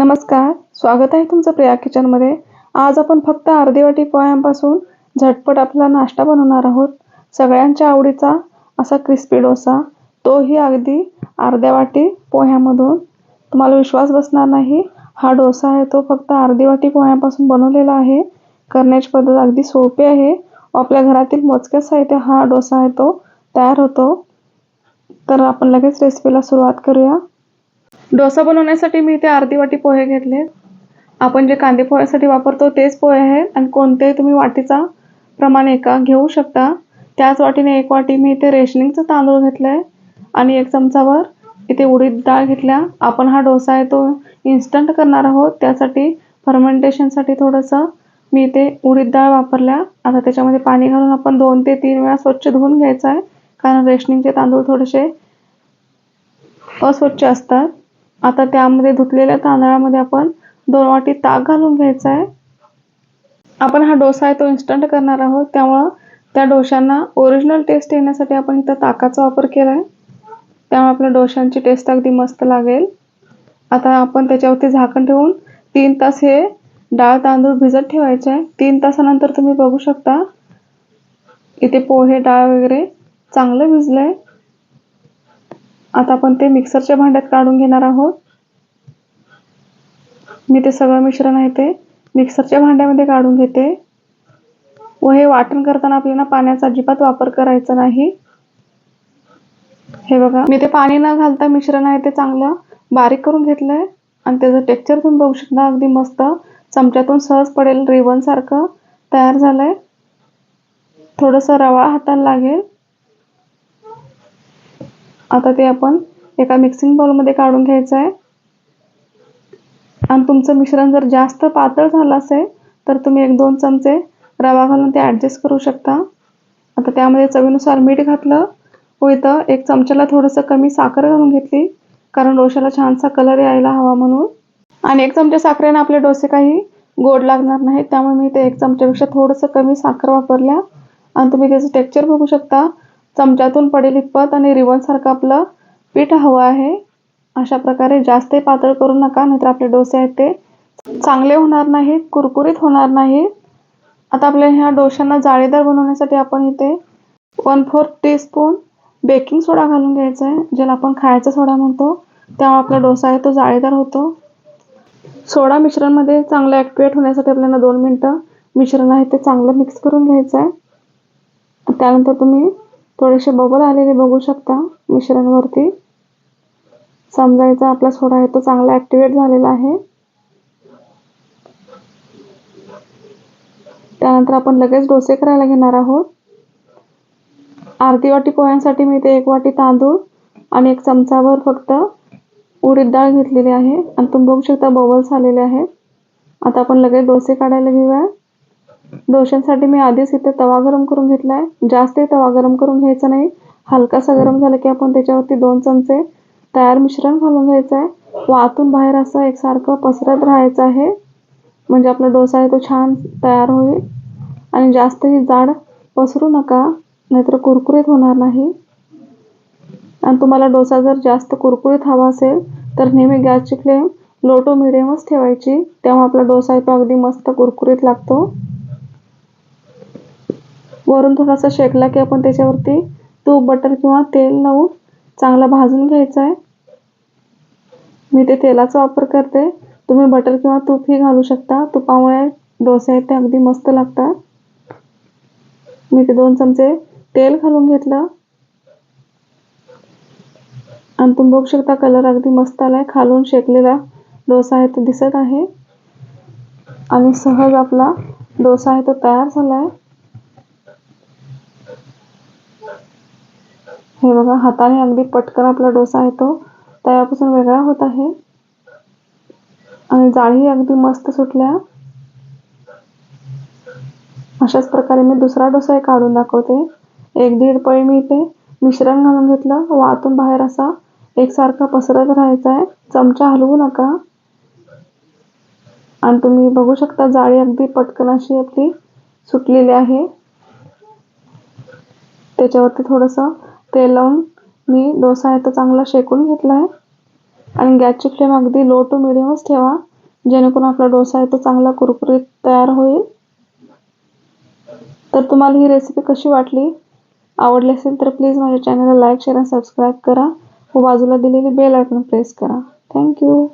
नमस्कार स्वागत आहे तुमचं प्रिया किचनमध्ये. आज आपण फक्त अर्धी वाटी पोह्यांपासून झटपट आपला नाश्ता बनवणार आहोत. सगळ्यांच्या आवडीचा असा क्रिस्पी डोसा तोही अगदी अर्ध्या वाटी पोह्यामधून. तुम्हाला विश्वास बसणार नाही हा डोसा आहे तो फक्त अर्धी वाटी पोह्यांपासून बनवलेला आहे. करण्याची पद्धत अगदी सोपी आहे. आपल्या घरातील मोजक्या साहित्य हा डोसा आहे तो तयार होतो. तर आपण लगेच रेसिपीला सुरुवात करूया. डोसा बनवण्यासाठी मी इथे अर्धी वाटी पोहे घेतले. आपण जे कांदे पोह्यासाठी वापरतो तेच पोहे आहेत आणि कोणतेही तुम्ही वाटीचा प्रमाण एका घेऊ शकता. त्याच वाटीने एक वाटी मी इथे रेशनिंगचं तांदूळ घेतलं आहे आणि एक चमचावर इथे उडीद डाळ घेतल्या. आपण हा डोसा आहे तो इन्स्टंट करणार आहोत. त्यासाठी फर्मेंटेशनसाठी थोडंसं मी इथे उडीद डाळ वापरल्या. आता त्याच्यामध्ये पाणी घालून आपण दोन ते तीन वेळा स्वच्छ धुवून घ्यायचं आहे. कारण रेशनिंगचे तांदूळ थोडेसे अस्वच्छ असतात. आता त्यामध्ये धुतलेल्या तांदळामध्ये आपण दोन वाटी ताक घालून घ्यायचा आहे आपण हा डोसा आहे तो इन्स्टंट करणार आहोत. त्यामुळं त्या डोशांना ओरिजिनल टेस्ट येण्यासाठी आपण इथं ताकाचा वापर केला आहे त्यामुळे आपल्या डोशांची टेस्ट अगदी मस्त लागेल. आता आपण त्याच्यावरती झाकण ठेवून तीन तास हे डाळ तांदूळ भिजत ठेवायचे आहे तीन तासानंतर तुम्ही बघू शकता. इथे पोहे डाळ वगैरे चांगलं भिजलं आहे आता आपण ते मिक्सरच्या भांड्यात काढून घेणार आहोत. मी ते सगळं मिश्रण आहे ते मिक्सरच्या भांड्यामध्ये काढून घेते. व हे वाटण करताना आपल्याला पाण्याचा अजिबात वापर करायचा नाही. हे बघा मी ते पाणी न घालता मिश्रण आहे ते चांगलं बारीक करून घेतलंय. आणि त्याचं टेक्स्चर तुम्ही बघू शकता अगदी मस्त. चमच्यातून सहज पडेल रिबन सारखं तयार झालंय. थोडंसं रवा हाताला लागेल. आता ते आपण एका मिक्सिंग बाउलमध्ये काढून घ्यायचं आहे आणि तुमचं मिश्रण जर जास्त पातळ झालं असेल तर तुम्ही एक दोन चमचे रवा घालून ते ॲडजस्ट करू शकता. आता त्यामध्ये चवीनुसार मीठ घातलं. व इथं एक चमच्याला थोडंसं कमी साखर घालून घेतली कारण डोशाला छानसा कलर यायला हवा म्हणून. आणि एक चमच्या साखरेनं आपले डोसे काही गोड लागणार नाहीत त्यामुळे मी ते एक चमच्यापेक्षा थोडंसं कमी साखर वापरल्या. आणि तुम्ही त्याचं टेक्चर बघू शकता. चमच्यातून पडेल इतपत आणि रिबनसारखं आपलं पीठ हवं आहे. अशा प्रकारे जास्त पातळ करू नका नाहीतर आपले डोसे आहेत ते चांगले होणार नाहीत कुरकुरीत होणार नाहीत. आता आपल्या ह्या डोश्यांना जाळीदार बनवण्यासाठी आपण इथे one fourth teaspoon baking soda घालून घ्यायचा आहे ज्याला आपण खायचा सोडा म्हणतो. त्यामुळे आपला डोसा आहे तो जाळीदार होतो. सोडा मिश्रणमध्ये चांगलं ॲक्टिवेट होण्यासाठी आपल्याला दोन मिनटं मिश्रण आहे ते चांगलं मिक्स करून घ्यायचं आहे. त्यानंतर तुम्ही थोडेसे बबल आलेले बघू शकता. मिश्रणवरती समजायचा आपला सोडा आहे तो चांगला ॲक्टिवेट झालेला आहे. त्यानंतर आपण लगेच डोसे करायला घेणार आहोत. अर्धी वाटी पोह्यांसाठी मी ते एक वाटी तांदूळ आणि एक चमचाभर फक्त उडीद डाळ घेतलेली आहे. आणि तुम्ही बघू शकता बबल्स आलेले आहेत. आता आपण लगेच डोसे काढायला घेऊया. डोश्यांसाठी मी आधीच इथे तवा गरम करून घेतला आहे जास्त तवा गरम करून घ्यायचा नाही. हलकासा गरम झाला की आपण त्याच्यावरती दोन चमचे तयार मिश्रण घालून घ्यायचं आहे व आतून बाहेर असं एकसारखं पसरत राहायचं आहे. म्हणजे आपला डोसा आहे तो छान तयार होईल. आणि जास्तही जाड पसरू नका नाहीतर कुरकुरीत होणार नाही. आणि तुम्हाला डोसा जर जास्त कुरकुरीत हवा असेल तर नेहमी गॅसची फ्लेम लो टू मिडियमच ठेवायची. तेव्हा आपला डोसा आहे तो अगदी मस्त कुरकुरीत लागतो. वरून थोडासा शेकला की आपण त्याच्यावरती तूप बटर किंवा तेल लावून चांगला भाजून घ्यायचा आहे. मी ते तेलाचा वापर करते. तुम्ही बटर किंवा तूपही घालू शकता. तुपामुळे डोसे आहेत ते अगदी मस्त लागतात. मी ते दोन चमचे तेल घालून घेतलं. आणि तुम्ही बघू शकता कलर अगदी मस्त आला आहे खालून शेकलेला डोसा आहे तो दिसत आहे. आणि सहज आपला डोसा आहे तो तयार झाला आहे हे बघा हाताने अगदी पटकन आपला डोसा आहे तो. तव्यापासून वेगळा होत आहे. आणि जाळी अगदी मस्त सुटल्या. अशाच प्रकारे मी दुसरा डोसा काढून दाखवते. एक दीड पळी मी इथे मिश्रण घालून घेतलं. वातून बाहेर असा एकसारखा पसरत राहायचा आहे. चमचा हलवू नका. आणि तुम्ही बघू शकता जाळी अगदी पटकन अशी आपली सुटलेली आहे. त्याच्यावरती थोडंसं तेल लावून मी डोसा आहे तो चांगला शेकून घेतला आहे. आणि गॅसची फ्लेम अगदी लो टू मिडियमच ठेवा जेणेकरून आपला डोसा आहे तो चांगला कुरकुरीत तयार होईल. तर तुम्हाला ही रेसिपी कशी वाटली? आवडली असेल तर प्लीज माझ्या चॅनलला लाईक शेअर आणि सबस्क्राईब करा. व बाजूला दिलेली बेल आयकॉन प्रेस करा. Thank you